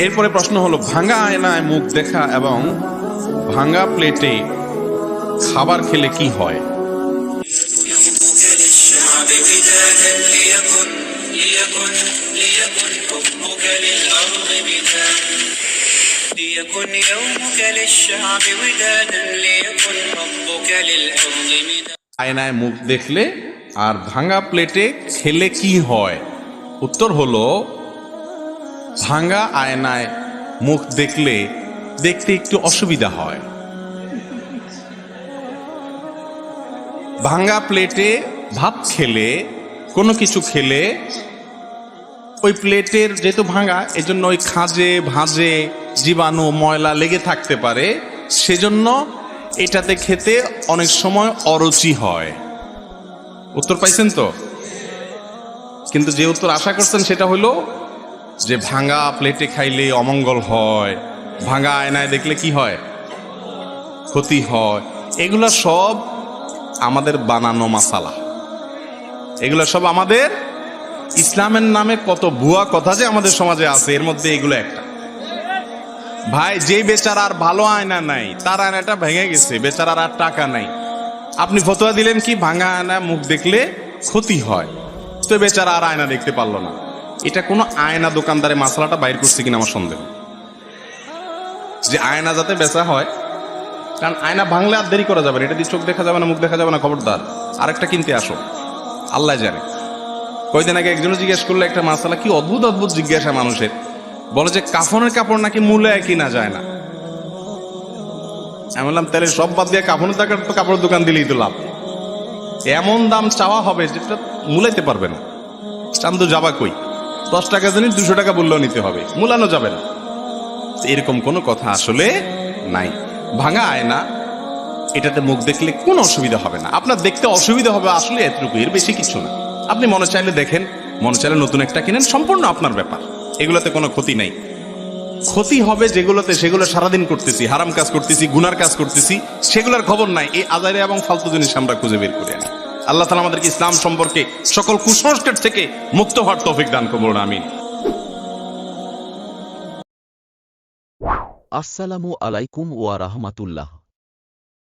এরপরে প্রশ্ন হলো ভাঙা আয়নায় মুখ দেখা এবং ভাঙা প্লেটে খাবার খেলে কি হয়? আয়নায় মুখ দেখলে আর ভাঙা প্লেটে খেলে কি হয়? উত্তর হলো ভাঙা আয়নায় মুখ দেখলে দেখতে একটু অসুবিধা হয়। ভাঙা প্লেটে ভাত খেলে, কোনো কিছু খেলে, ওই প্লেটের যেহেতু ভাঙা এজন্য ওই খাঁজে, ভাঁজে, জীবাণু, ময়লা লেগে থাকতে পারে। সেজন্য এটাতে খেতে অনেক সময় অরুচি হয়। উত্তর পাইছেন তো? কিন্তু যে উত্তর আশা করছেন সেটা হলো যে ভাঙা প্লেটে খাইলে অমঙ্গল হয়, ভাঙা আয়নায় দেখলে কি হয়? ক্ষতি হয়। এগুলো সব আমাদের বানানো মাসালা। এগুলো সব আমাদের ইসলামের নামে কত ভুয়া কথা যে আমাদের সমাজে আছে, এর মধ্যে এগুলো একটা। ভাই যে বেচার আর ভালো আয়না নাই, তার আয়নাটা ভেঙে গেছে, বেচারার আর টাকা নাই। আপনি ফতোয়া দিলেন কি, ভাঙা আয়না মুখ দেখলে ক্ষতি হয়। তো বেচারা আর আয়না দেখতে পারল না। এটা কোনো আয়না দোকানদারে মশলাটা বাইর করছে কিনা আমার সন্দেহ। যে আয়না যাতে বেচা হয়, কারণ আয়না ভাঙলে আর দেরি করা যাবে না, এটা দিয়ে চোখ দেখা যাবে না, মুখ দেখা যাবে না, খবরদার। আরেকটা কিনতে আসো। আল্লাহ জানে। কয়দিন আগে একজনও জিজ্ঞেস করল, একটা মাসালা কি অদ্ভুত অদ্ভুত? জিজ্ঞাসা মানুষের। বলে যে, কাফনের কাপড় নাকি মূলে কিনা যায় না। আমি বললাম, তাহলে সব বাদ দিয়ে কাফনের টাকার তো কাপড়ের দোকান দিলেই তো লাভ। এমন দাম চাওয়া হবে যেটা মূলাইতে পারবে না। চান্দু যাবা কই? দশ টাকা জিনিস দুশো টাকা বললেও নিতে হবে। মূলানো যাবে না। এরকম কোনো কথা আসলে নাই। ভাঙা আয়না এটাতে মুখ দেখলে কোনো অসুবিধা হবে না। আপনার দেখতে অসুবিধা হবে আসলে এতটুকু, এর বেশি কিছু না। আপনি মনে চাইলে দেখেন, মনে চাইলে নতুন একটা কিনেন, সম্পূর্ণ আপনার ব্যাপার। এগুলোতে কোনো ক্ষতি নাই। ক্ষতি হবে যেগুলোতে, সেগুলো সারাদিন করতেছি, হারাম কাজ করতেছি, গুনার কাজ করতেছি, সেগুলোর খবর নাই। এই আজারে এবং ফালতু জিনিস আমরা খুঁজে বের করে আনি। আল্লাহ তালা আমাদেরকে ইসলাম সম্পর্কে সকল কুসংস্কার থেকে মুক্ত হওয়ার তৌফিক দান করব আমিন। আসসালামু আলাইকুম ওয়া রাহমাতুল্লাহ।